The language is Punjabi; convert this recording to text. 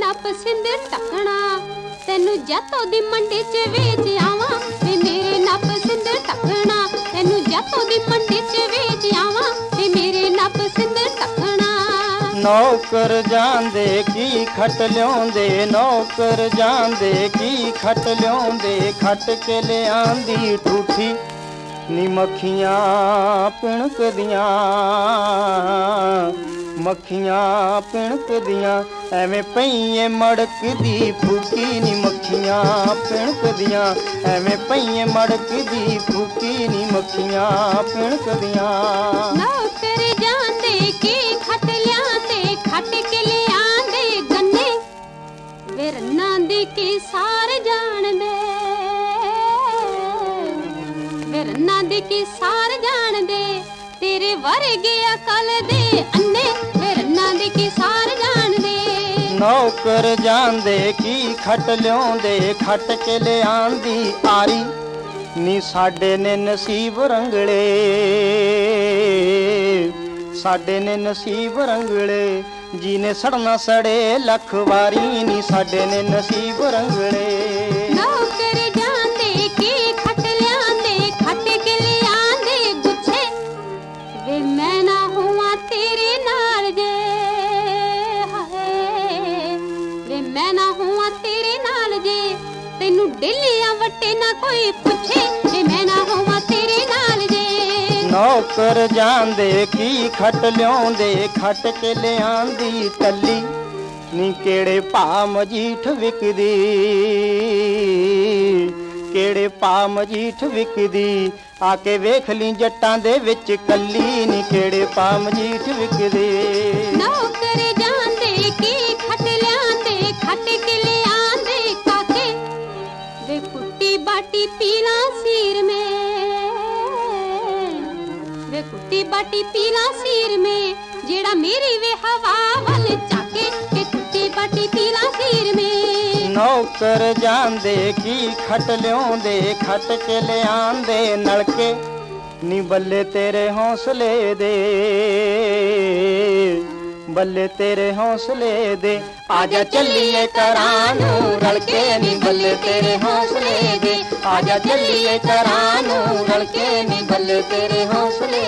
ਵੇ ਮੇਰੇ ਟਕਣਾ। ਤੈਨੂੰ ਜੱਤੋਂ ਦੀ ਮੰਡੀ 'ਚ ਵੇਚ ਆਵਾਂ। ਵੇ ਮੇਰੇ ਨੱਪ ਸਿੰਦਰ ਟਕਣਾ। ਤੈਨੂੰ ਜੱਤੋਂ ਦੀ ਮੰਡੀ 'ਚ ਵੇਚ ਆਵਾਂ। ਵੇ ਮੇਰੇ ਨੱਪ ਸਿੰਦਰ ਟਕਣਾ। ਨੌਕਰ ਜਾਂਦੇ ਕੀ ਖਟ ਲਿਆਉਂਦੇ? ਨੌਕਰ ਜਾਂਦੇ ਕੀ ਖਟ ਲਿਆਉਂਦੇ? ਖਟ ਕੇ ਲਿਆਂਦੀ ਠੂਠੀ। ਨੀ ਮੱਖੀਆਂ ਪਿਣਕਦੀਆਂ ਮੱਖੀਆਂ ਪਿਣਕ ਦੀਆਂ, ਐਵੇਂ ਪਈਏ ਮੜਕਦੀ ਫੂਕੀ ਨੀ ਮੱਖੀਆਂ ਪਿਣਕਦੀਆਂ ਐਵੇਂ ਪਈਏ ਮੜਕਦੀ ਫੂਕੀ ਨੀ ਮੱਖੀਆਂ ਪਿਣਕਦੀਆਂ ਨੌਕਰ ਜਾਂਦੇ ਕੀ ਖਟ ਲਿਆਂਦੇ ਖਟ ਕੇ ਲਿਆਂਦੇ ਗੰਨੇ ਵੇ ਦੀ ਕੀ ਸਾਰ ਜਾਣਦੇ। ਵੇ ਦੀ ਕੀ ਸਾਰ ਜਾਣਦੇ। ਤੇਰੇ ਵਰਗੇ ਅਕਲ ਦੇ ਅੰਨੇ ਰੰਨਾਂ ਦੀ ਕੀ ਸਾਰ ਜਾਣਦੇ। ਨੌਕਰ ਜਾਂਦੇ, ਕੀ ਖਟ ਲਿਆਉਂਦੇ, ਖਟ ਕੇ ਲਿਆਂਦੀ ਆਰੀ। ਨੀ ਸਾਡੇ ਨੇ ਨਸੀਬ ਰੰਗਲੇ। ਸਾਡੇ ਨੇ ਨਸੀਬ ਰੰਗਲੇ, ਜੀਨੇ ਸੜਨਾ ਸੜੇ, ਲੱਖ ਵਾਰੀ। ਨੀ ਸਾਡੇ ਨੇ ਨਸੀਬ ਰੰਗਲੇ। ਡੇਲੀਆਂ ਵੱਟੇ ਨਾ ਕੋਈ ਪੁੱਛੇ ਵੇ ਮੈਂ ਨਾ ਹੋਵਾਂ ਤੇਰੇ ਨਾਲ ਜੇ। ਨੌਕਰ ਜਾਂਦੇ ਕੀ ਖਟ ਲਿਆਉਂਦੇ ਖਟ ਕੇ ਲਿਆਂਦੀ ਟੱਲੀ। ਨੀ ਕਿਹੜੇ ਭਾ ਮਜੀਠ ਵਿਕਦੀ ਕਿਹੜੇ ਭਾ ਮਜੀਠ ਵਿਕਦੀ। ਆ ਕੇ ਵੇਖ ਲਈ ਜੱਟਾਂ ਦੇ ਵਿੱਚ ਕੱਲੀ ਨੀ ਕਿਹੜੇ ਭਾ ਮਜੀਠ ਵਿਕਦੀ। ਨੌਕਰ ਜਾਂਦੇ ਕੀ ਖਟ ਕੁੱਟੀ ਬਾਟੀ ਪੀਲਾ ਸੀਰ ਮੇ। ਵੇ ਕੁੱਟੀ ਬਾਟੀ ਪੀਲਾ ਸੀਰ ਮੇ, ਜਿਹੜਾ ਮੇਰੀ ਵੇ ਹਵਾ ਵੱਲ ਚਾਕੇ ਕਿ ਕੁੱਟੀ ਬਾਟੀ ਪੀਲਾ ਸੀਰ ਮੇ। ਜਾਂਦੇ ਕੀ ਖਟ ਲਿਆਉਂਦੇ, ਖਟ ਚ ਲਿਆਂਦੇ ਨਲਕੇ, ਨੀ ਬੱਲੇ ਤੇਰੇ ਹੌਸਲੇ ਦੇ। ਬੱਲੇ ਤੇਰੇ ਹੌਸਲੇ ਦੇ। ਆਜਾ ਚੱਲੀਏ ਕਰਾਂ ਨੂੰ ਰਲ ਕੇ ਨੀ ਬੱਲੇ ਤੇਰੇ ਹੌਸਲੇ ਦੇ। ਆਜਾ ਚੱਲੀਏ ਕਰਾਂ ਨੂੰ ਰਲ ਕੇ ਨੀ ਬੱਲੇ ਤੇਰੇ ਹੌਸਲੇ